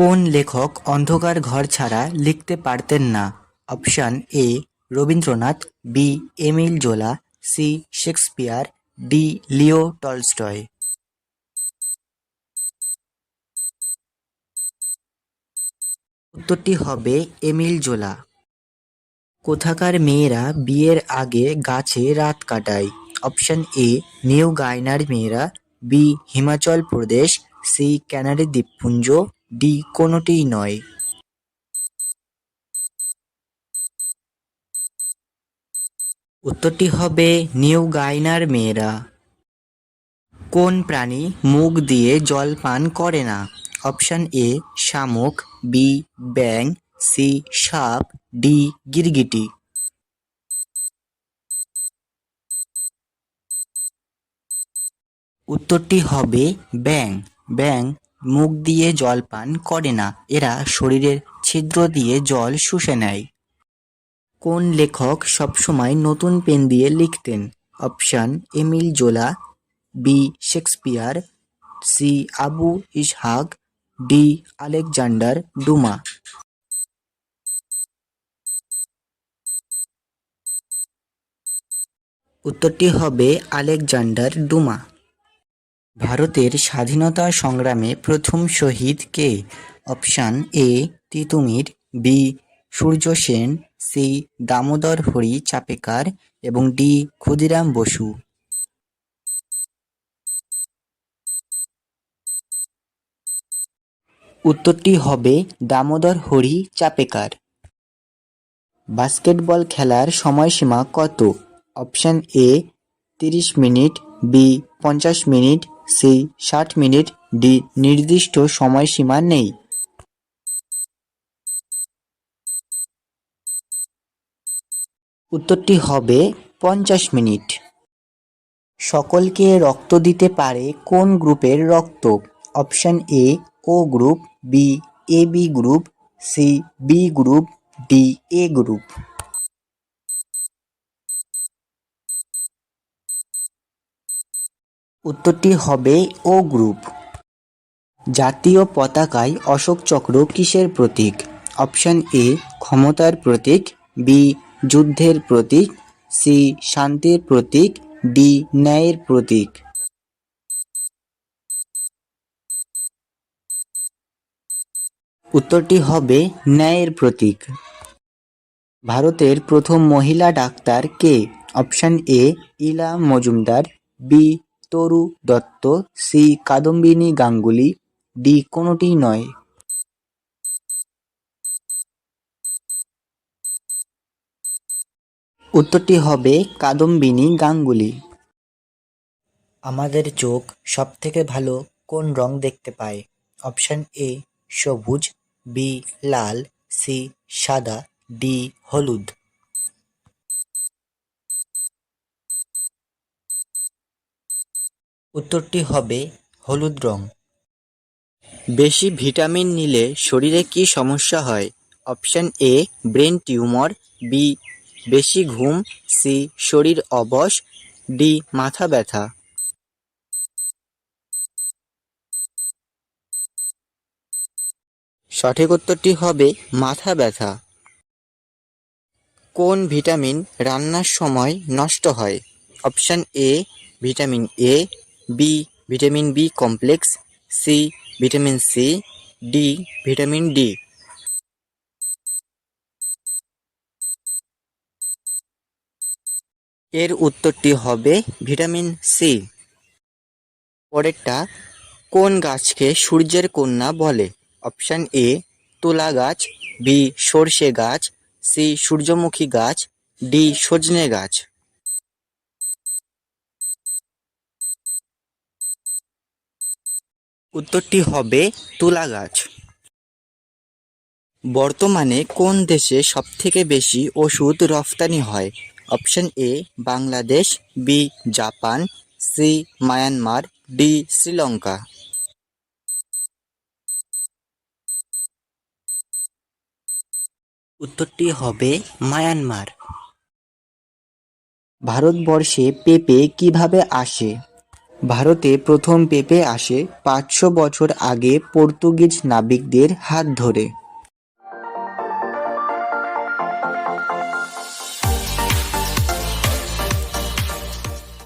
কোন লেখক অন্ধকার ঘর ছাড়া লিখতে পারতেন না? Option A, Rabindranath, B, Emile Zola, C, Shakespeare, D, Leo Tolstoy. উত্তরটি হবে এমিল জোলা। কোথাকার মেয়েরা বিয়ের আগে গাছে রাত কাটায়? অপশন এ, নিউ গায়নার মেয়েরা, B, Himachal Pradesh, C, Canary দ্বীপপুঞ্জ ডি কোনোটিই নয়। উত্তরটি হবে নিউ গাইনার মেয়েরা। কোন প্রাণী মুখ দিয়ে জল পান করে না? অপশান এ, শামুক, বি ব্যাং সি, সাপ, ডি, গিরগিটি। উত্তরটি হবে ব্যাং ব্যাং মুখ দিয়ে জল পান করে না। এরা শরীরের ছিদ্র দিয়ে জল শুষে নেয়। কোন লেখক সবসময় নতুন পেন দিয়ে লিখতেন? Option, Emile Zola, B, Shakespeare, C, Abu Ishaq, D, Alexander Dumas. উত্তরটি হবে আলেকজান্ডার ডুমা। ভারতের স্বাধীনতা সংগ্রামে প্রথম শহীদ কে? Option A, Titumir, B Surya Sen C, Damodar Hari Chapekar এবং ডি, ক্ষুদিরাম বসু। উত্তরটি হবে দামোদর হরি চাপেকার। বাস্কেটবল খেলার সময়সীমা কত? অপশান এ, তিরিশ মিনিট, বি, পঞ্চাশ মিনিট সি ষাট মিনিট ডি নির্দিষ্ট সময়সীমা নেই। উত্তরটি হবে পঞ্চাশ মিনিট। সকলকে রক্ত দিতে পারে কোন গ্রুপের রক্ত? Option A, O group, B, A, B group, C, B group, D, A group. উত্তরটি হবে ও গ্রুপ জাতীয় পতাকায় অশোক চক্র কিসের প্রতীক? অপশন এ ক্ষমতার প্রতীক। বি যুদ্ধের প্রতীক। সি শান্তির প্রতীক। ডি ন্যায়ের প্রতীক। উত্তরটি হবে ন্যায়ের প্রতীক। ভারতের প্রথম মহিলা doctor K? Option A Ila Majumdar. B Taru Dutta C Kadambini Ganguly, D কোনোটিই নয়। উত্তরটি হবে কাদম্বিনী গাঙ্গুলি। আমাদের চোখ সবথেকে ভালো কোন রং দেখতে পায়? অপশন এ সবুজ, বি লাল, সি সাদা, ডি হলুদ। উত্তরটি হবে হলুদ রং। বেশি ভিটামিন নিলে শরীরে কি সমস্যা হয়? Option A brain tumour. B বেশি ঘুম। সি শরীর অবশ। ডি মাথা ব্যথা। সঠিক উত্তরটি হবে মাথা ব্যথা। কোন ভিটামিন রান্নার সময় নষ্ট হয়? Option A vitamin A B, vitamin B complex, C, vitamin C, D, vitamin D. এর উত্তরটি হবে ভিটামিন সি। পরেরটা, কোন গাছকে সূর্যের কন্যা বলে? অপশন এ, তুলা গাছ, বি, সর্ষে গাছ, সি, সূর্যমুখী গাছ, ডি, সজনে গাছ। উত্তরটি হবে তুলা গাছ। বর্তমানে কোন দেশে সবথেকে বেশি ওষুধ রফতানি হয়? Option A, Bangladesh, B, Japan, C, Myanmar, D, Sri. উত্তরটি হবে মায়ানমার। ভারতবর্ষে পেঁপে কীভাবে আসে? ভারতে প্রথম পেঁপে আসে পাঁচশো বছর আগে পর্তুগিজ নাবিকদের হাত ধরে।